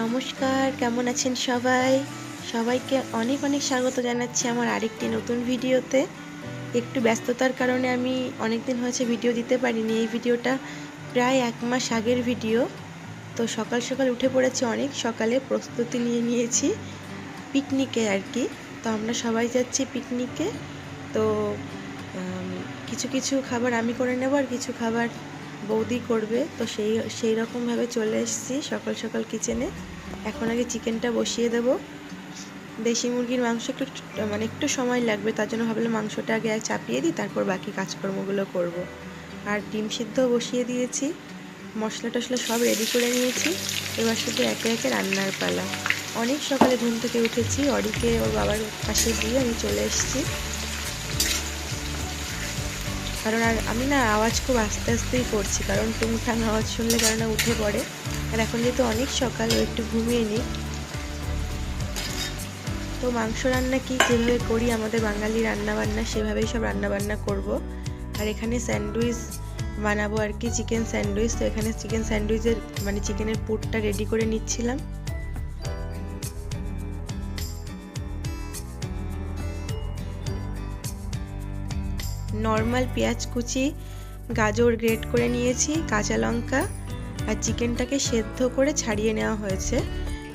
নমস্কার, কেমন আছেন সবাই? সবাইকে অনেক অনেক স্বাগত জানাচ্ছি আমার আরেকটি নতুন ভিডিওতে। একটু ব্যস্ততার কারণে আমি অনেক দিন হয়েছে ভিডিও দিতে পারিনি। এই ভিডিওটা প্রায় এক মাস আগের ভিডিও। তো সকাল সকাল উঠে পড়েছি অনেক, সকালে প্রস্তুতি নিয়ে নিয়েছি পিকনিকে আর কি। তো আমরা সবাই যাচ্ছি পিকনিকে। তো কিছু কিছু খাবার আমি করে নেব আর কিছু খাবার বৌদি করবে, তো সেই সেই রকমভাবে চলে এসেছি সকাল সকাল কিচেনে এখন আগে চিকেনটা বসিয়ে দেব। দেশি মুরগির মাংস একটু মানে একটু সময় লাগবে, তার জন্য ভাবলাম মাংসটা আগে চাপিয়ে দিই, তারপর বাকি কাজকর্মগুলো করব। আর ডিম সিদ্ধ বসিয়ে দিয়েছি। মশলা টশলা সব রেডি করে নিয়েছি। এবার শুধু একে একে রান্নার পালা। অনেক সকালে ঘুম থেকে উঠেছি অরিকে ওর বাবার পাশে দিয়ে আমি চলে এসেছি। কারণ আর আমি না আওয়াজ খুব আস্তে আস্তেই করছি, কারণ টুংটাং আওয়াজ শুনলে কারণ উঠে পড়ে। আর এখন যেহেতু অনেক সকাল একটু ঘুমিয়ে নিই তো মাংস রান্না কি যেভাবে করি, আমাদের বাঙালি রান্না বান্না সেভাবেই সব রান্না বান্না করব। আর এখানে স্যান্ডউইচ বানাবো আর কি, চিকেন স্যান্ডউইচ। তো এখানে চিকেন স্যান্ডউইচের মানে চিকেনের পুরটা রেডি করে নিচ্ছিলাম। নর্মাল পেঁয়াজ কুচি, গাজর গ্রেট করে নিয়েছি, কাঁচা লঙ্কা আর চিকেনটাকে সেদ্ধ করে ছাড়িয়ে নেওয়া হয়েছে।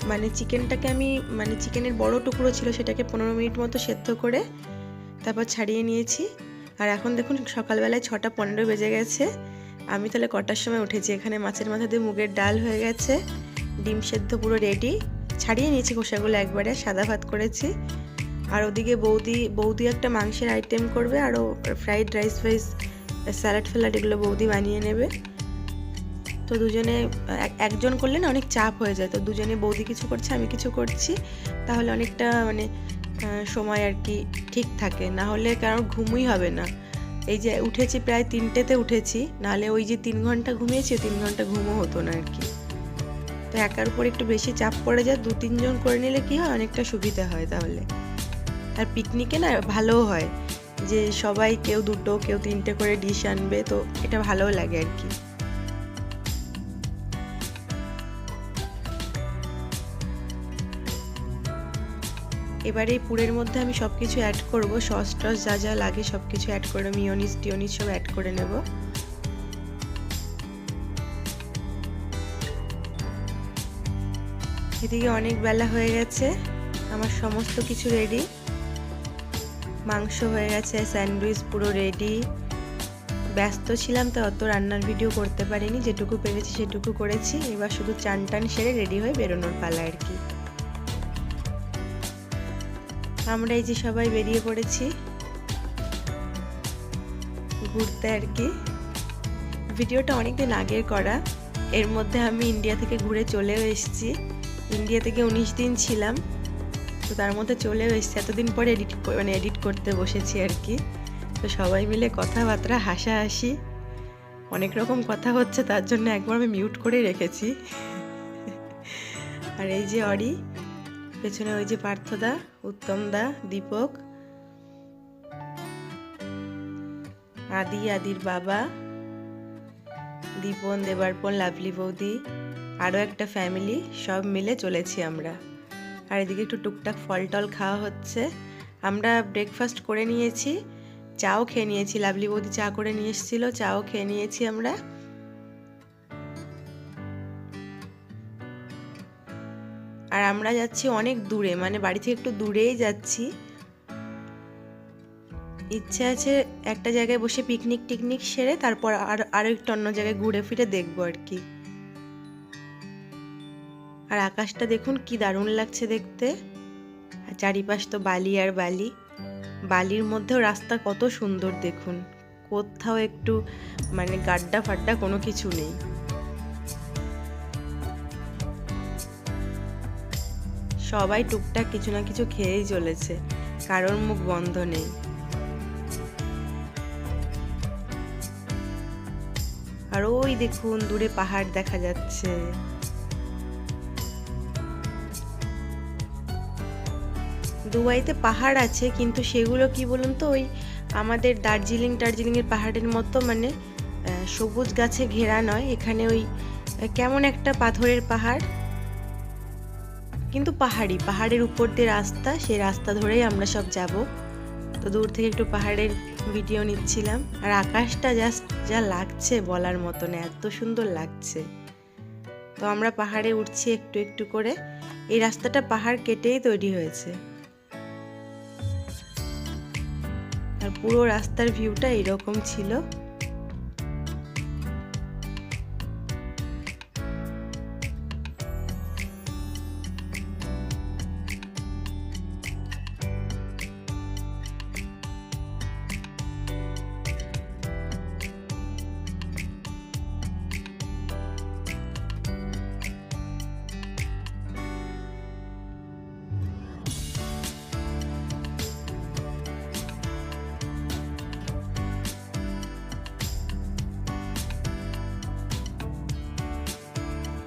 মানে চিকেনটাকে আমি মানে চিকেনের বড় টুকরো ছিল সেটাকে পনেরো মিনিট মতো সেদ্ধ করে তারপর ছাড়িয়ে নিয়েছি। আর এখন দেখুন সকালবেলায় ছটা পনেরো বেজে গেছে। আমি তাহলে কটার সময় উঠেছি? এখানে মাছের মাথা দিয়ে মুগের ডাল হয়ে গেছে। ডিম সেদ্ধ পুরো রেডি ছাড়িয়ে নিয়েছি খোসাগুলো একবারে, সাদা ভাত করেছি। আর ওদিকে বৌদি বৌদি একটা মাংসের আইটেম করবে আরও ফ্রাইড রাইস ফাইস স্যালাড ফ্যালাড এগুলো বৌদি বানিয়ে নেবে। তো দুজনে, এক- একজন করলে না অনেক চাপ হয়ে যায়, তো দুজনে বৌদি কিছু করছে, আমি কিছু করছি। তাহলে অনেকটা মানে সময় আর কি ঠিক থাকে, না হলে কারণ ঘুমই হবে না। এই যে উঠেছি প্রায় তিনটেতে উঠেছি, নাহলে ওই যে তিন ঘণ্টা ঘুমিয়েছি, তিন ঘণ্টা ঘুমও হতো না আর কি। তো একার উপর একটু বেশি চাপ পড়ে যায় দু তিনজন করে নিলে কি হয়, অনেকটা সুবিধা হয় তাহলে। আর পিকনিকে না ভালোও হয় যে সবাই কেউ দুটো, কেউ তিনটে করে ডিশ আনবে, তো এটা ভালোও লাগে আর কি। এবার এই পুরের মধ্যে আমি সব কিছু অ্যাড করব সস টস যা যা লাগে সব কিছু অ্যাড করে মিওনিস টিওনিস সব অ্যাড করে নেব। এদিকে অনেক বেলা হয়ে গেছে, আমার সমস্ত কিছু রেডি মাংস হয়ে গেছে, স্যান্ডউইচ পুরো রেডি ব্যস্ত ছিলাম, তো অত রান্নার ভিডিও করতে পারিনি। যেটুকু পেরেছি সেটুকু করেছি। এবার শুধু চান টান সেরে রেডি হয়ে বেরোনোর পালা আর কি। আমরা এই যে সবাই বেরিয়ে পড়েছি। ঘুরতে আর কি। ভিডিওটা অনেকদিন আগের করা। এর মধ্যে আমি ইন্ডিয়া থেকে ঘুরে চলেও এসেছি। ইন্ডিয়া থেকে উনিশ দিন ছিলাম। তো তার মধ্যে চলেও এসেছি। এতদিন পরে এডিট মানে এডিট করতে বসেছি আর কি। তো সবাই মিলে কথাবার্তা, হাসাহাসি, অনেক রকম কথা হচ্ছে, তার জন্য একবার আমি মিউট করেই রেখেছি। আর এই যে অরি, পেছনে ওই যে পার্থদা, উত্তমদা, দীপক, আদি, আদির বাবা, দীপন দেবারপন লাভলি বৌদি আরও একটা ফ্যামিলি সব মিলে চলেছি আমরা। আর এদিকে একটু টুকটাক ফল টল খাওয়া হচ্ছে। আমরা ব্রেকফাস্ট করে নিয়েছি, চাও খেয়ে নিয়েছি। লাভলি বৌদি চা করে নিয়ে এসেছিল, চাও খেয়ে নিয়েছি আমরা। আর আমরা যাচ্ছি অনেক দূরে মানে বাড়ি থেকে একটু দূরেই যাচ্ছি। ইচ্ছে আছে একটা জায়গায় বসে পিকনিক টিকনিক সেরে, তারপর আর, আরও একটু অন্য জায়গায় ঘুরে ফিরে দেখব আর কি। আর আকাশটা দেখুন কি দারুণ লাগছে দেখতে। আর চারিপাশ তো বালি আর বালি। বালির মধ্যেও রাস্তা কত সুন্দর দেখুন। কোথাও একটু মানে গাড্ডা ফাড্ডা কোনো কিছু নেই। সবাই টুকটাক কিছু না কিছু খেয়েই চলেছে। কারোর মুখ বন্ধ নেই। আর ওই দেখুন, দূরে পাহাড় দেখা যাচ্ছে। দুবাইতে পাহাড় আছে, কিন্তু সেগুলো কি বলুন তো, ওই আমাদের দার্জিলিং টার্জিলিংয়ের পাহাড়ের মতো মানে সবুজ গাছে ঘেরা নয়, এখানে ওই কেমন একটা পাথরের পাহাড়। কিন্তু পাহাড়ি, পাহাড়ের উপর দিয়ে রাস্তা, সেই রাস্তা ধরেই আমরা সব যাব। তো দূর থেকে একটু পাহাড়ের ভিডিও নিচ্ছিলাম। আর আকাশটা জাস্ট যা লাগছে বলার মতন, এত সুন্দর লাগছে। তো আমরা পাহাড়ে উঠছি একটু একটু করে। এই রাস্তাটা পাহাড় কেটেই তৈরি হয়েছে। আর পুরো রাস্তার ভিউটা এরকম ছিল।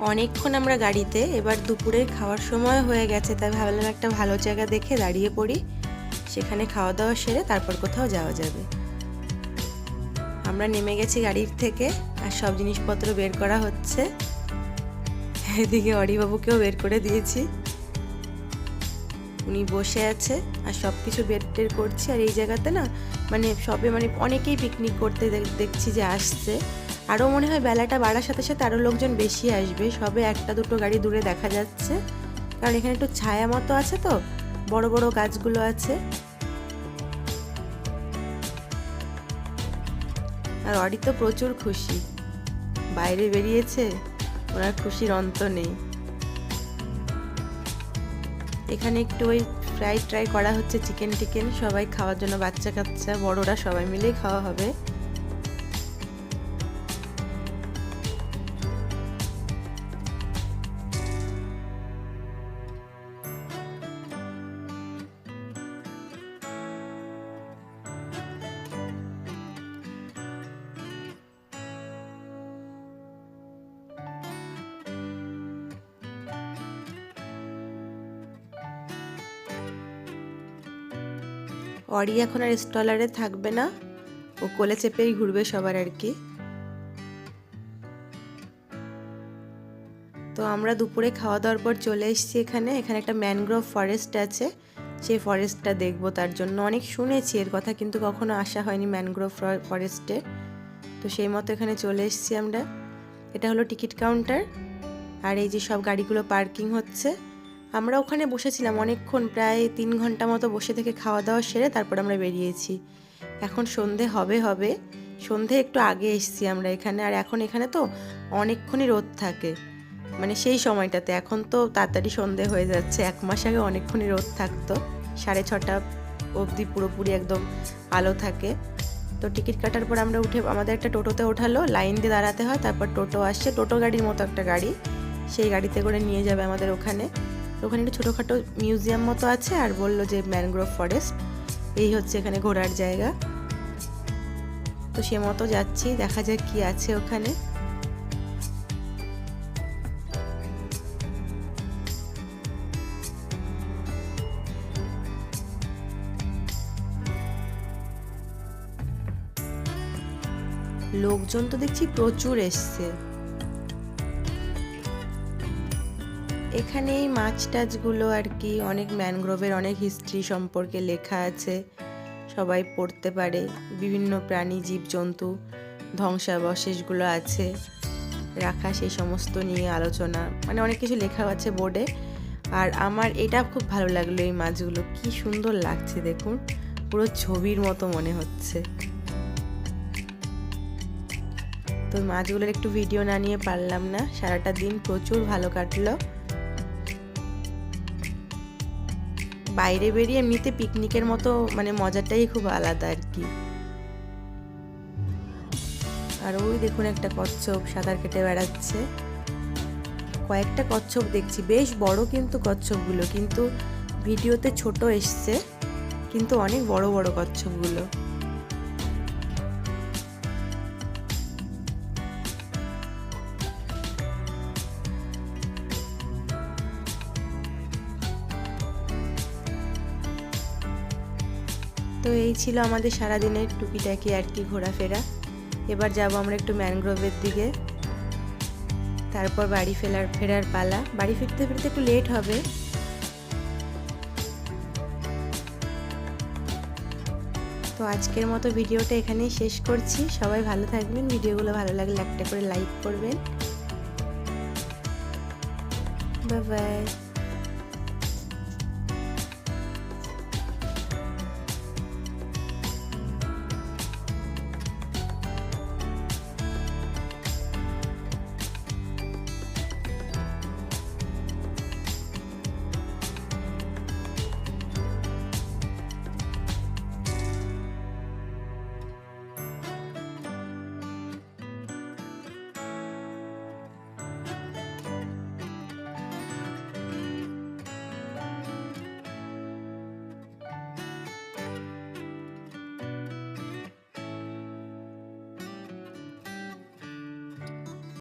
অনেকক্ষণ আমরা গাড়িতে, এবার দুপুরে খাওয়ার সময় হয়ে গেছে, তাই ভাবলাম একটা ভালো জায়গা দেখে দাঁড়িয়ে পড়ি। সেখানে খাওয়া দাওয়া সেরে তারপর কোথাও যাওয়া যাবে। আমরা নেমে গেছি গাড়ির থেকে, আর সব জিনিসপত্র বের করা হচ্ছে। এদিকে অরিবাবুকেও বের করে দিয়েছি। উনি বসে আছে, আর সব কিছু বের টের করছি। আর এই জায়গাতে না মানে সবে মানে অনেকেই পিকনিক করতে দেখছি যে আসছে। আরও মনে হয় বেলাটা বাড়ার সাথে সাথে আরও লোকজন বেশি আসবে। সবে একটা দুটো গাড়ি দূরে দেখা যাচ্ছে। কারণ এখানে একটু ছায়া মতো আছে তো, বড় বড় গাছগুলো আছে। আর অডি তো প্রচুর খুশি। বাইরে বেরিয়েছে, ওনার খুশির অন্ত নেই। এখানে একটু ওই ফ্রাই ট্রাই করা হচ্ছে, চিকেন টিকেন, সবাই খাওয়ার জন্য বাচ্চা কাচ্চা বড়রা সবাই মিলেই খাওয়া হবে। অরি এখন আর স্টলারে থাকবে না। ও কোলে চেপেই ঘুরবে সবার আর কি। তো আমরা দুপুরে খাওয়া দাওয়ার পর চলে এসেছি এখানে। এখানে একটা ম্যানগ্রোভ ফরেস্ট আছে। সেই ফরেস্টটা দেখব তার জন্য। অনেক শুনেছি, এর কথা কিন্তু কখনো আসা হয়নি ম্যানগ্রোভ ফরেস্টে তো সেই মতো এখানে চলে এসেছি আমরা। এটা হলো টিকিট কাউন্টার আর এই যে সব গাড়িগুলো পার্কিং হচ্ছে। আমরা ওখানে বসেছিলাম অনেকক্ষণ প্রায় তিন ঘণ্টা মতো বসে থেকে খাওয়া দাওয়া সেরে তারপর আমরা বেরিয়েছি। এখন সন্ধে হবে হবে। সন্ধে একটু আগে এসছি আমরা এখানে। আর এখন এখানে তো অনেকক্ষণই রোদ থাকে মানে সেই সময়টাতে। এখন তো তাড়াতাড়ি সন্ধে হয়ে যাচ্ছে। এক মাস আগে অনেকক্ষণই রোদ থাকতো। সাড়ে ছটা অবধি পুরোপুরি একদম আলো থাকে। তো টিকিট কাটার পর আমরা উঠে আমাদের একটা টোটোতে ওঠালো। লাইন দিয়ে দাঁড়াতে হয় তারপর টোটো আসছে। টোটো গাড়ির মতো একটা গাড়ি। সেই গাড়িতে করে নিয়ে যাবে আমাদের ওখানে। ওখানে একটা ছোটোখাটো মিউজিয়াম মতো আছে আর বলল যে ম্যানগ্রোভ ফরেস্ট। এই হচ্ছে এখানে ঘোরার জায়গা। তো সে মতো যাচ্ছি, দেখা যাক কি আছে ওখানে। লোকজন তো দেখছি প্রচুর এসছে। এখানে এই মাছ টাছগুলো আর কি, অনেক ম্যানগ্রোভের অনেক হিস্ট্রি সম্পর্কে লেখা আছে। সবাই পড়তে পারে, বিভিন্ন প্রাণী, জীবজন্তু, ধ্বংসাবশেষগুলো আছে। রাখা সেই সমস্ত নিয়ে আলোচনা মানে অনেক কিছু লেখা আছে বোর্ডে আর আমার এটা খুব ভালো লাগল এই মাছগুলো, কি সুন্দর লাগছে দেখুন, পুরো ছবির মতো মনে হচ্ছে। তো মাছগুলোর একটু ভিডিও না নিয়ে পারলাম না, সারাটা দিন প্রচুর ভালো কাটলো। বাইরে বেরিয়ে এমনিতে পিকনিকের মতো মানে মজাটাই খুব আলাদা আর কি। আর ওই দেখুন একটা কচ্ছপ, সাঁতার কেটে বেড়াচ্ছে। কয়েকটা কচ্ছপ দেখছি, বেশ বড় কিন্তু কচ্ছপগুলো, কিন্তু ভিডিওতে ছোট এসছে, কিন্তু অনেক বড় বড় কচ্ছপগুলো। এই ছিল আমাদের সারাদিনের টুকিটাকি আর কি ঘোরাফেরা। এবার যাব আমরা একটু ম্যানগ্রোভের দিকে। তারপর বাড়ি ফেরার ফেরার পালা। বাড়ি ফিরতে ফিরতে একটু লেট হবে। তো আজকের মতো ভিডিওটা এখানেই শেষ করছি। সবাই ভালো থাকবেন। ভিডিওগুলো ভালো লাগলে একটা করে লাইক করবেন। Bye bye